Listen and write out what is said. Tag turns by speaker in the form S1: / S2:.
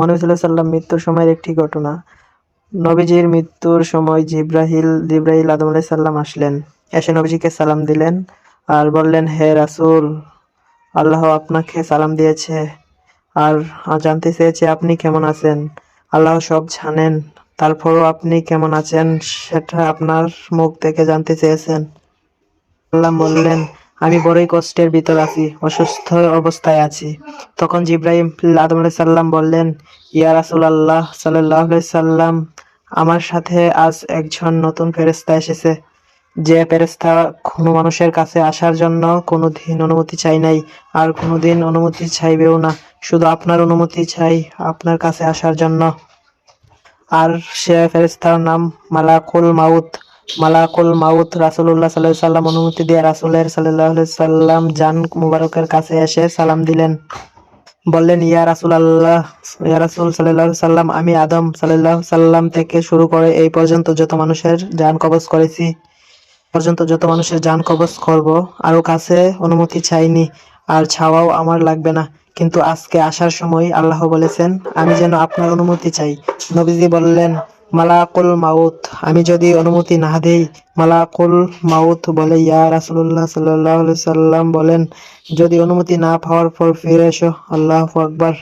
S1: মহানবী সাল্লাম মৃত্যুর সময়ের একটি ঘটনা। নবীজির মৃত্যুর সময় জিব্রাহিল জিব্রাহিল আদম আলাইহিস সাল্লাম আসলেন। এসে নবীজিকে সালাম দিলেন আর বললেন, হে রাসূল, আল্লাহ আপনাকে সালাম দিয়েছে আর জানতে চেয়েছে আপনি কেমন আছেন? আল্লাহ সব জানেন, তারপরও আপনি কেমন আছেন সেটা আপনার মুখ থেকে জানতে চেয়েছেন? আল্লাহ বললেন আমি বড়ই কষ্টের ভিতর আছি, অসুস্থ অবস্থায় আছি। তখন জিব্রাহিম আদম সাল্লাম বললেন, ইয়া রাসূলুল্লাহ সাল্লাল্লাহু আলাইহি সাল্লাম, আমার সাথে আজ একজন নতুন ফেরেশতা এসেছে। যে ফেরেশতা কোনো মানুষের কাছে আসার জন্য কোনো দিন অনুমতি চাই নাই, আর কোনোদিন অনুমতি চাইবেও না। শুধু আপনার অনুমতি চাই আপনার কাছে আসার জন্য। আর সে ফেরেস্তার নাম মালাকুল মাউত। মালাকুল মাউত রাসূলুল্লাহ সাল্লাল্লাহু আলাইহি সাল্লাম অনুমতি দিয়ে রাসূলের আলাইহি সাল্লাম জান মুবারকের কাছে এসে সালাম দিলেন। বললেন, ইয়া রাসূলুল্লাহ, ইয়া রাসূল আলাইহি সাল্লাম, আমি আদম সাল্লাল্লাহু সাল্লাম থেকে শুরু করে এই পর্যন্ত যত মানুষের জান কবজ করেছি, পর্যন্ত যত মানুষের জান কবজ করব, আরও কাছে অনুমতি চাইনি, আর ছাওয়াও আমার লাগবে না। কিন্তু আজকে আসার সময় আল্লাহ বলেছেন, আমি যেন আপনার অনুমতি চাই। নবীজি বললেন মালাকুল মাউত। আমি যদি অনুমতি না দেই, মালাকুল মাউত বলে, ইয়া রাসূলুল্লাহ সাল্লাল্লাহু আলাইহি সাল্লাম বলেন, যদি অনুমতি না পাওয়ার পর ফিরে এসো, আল্লাহু আকবার।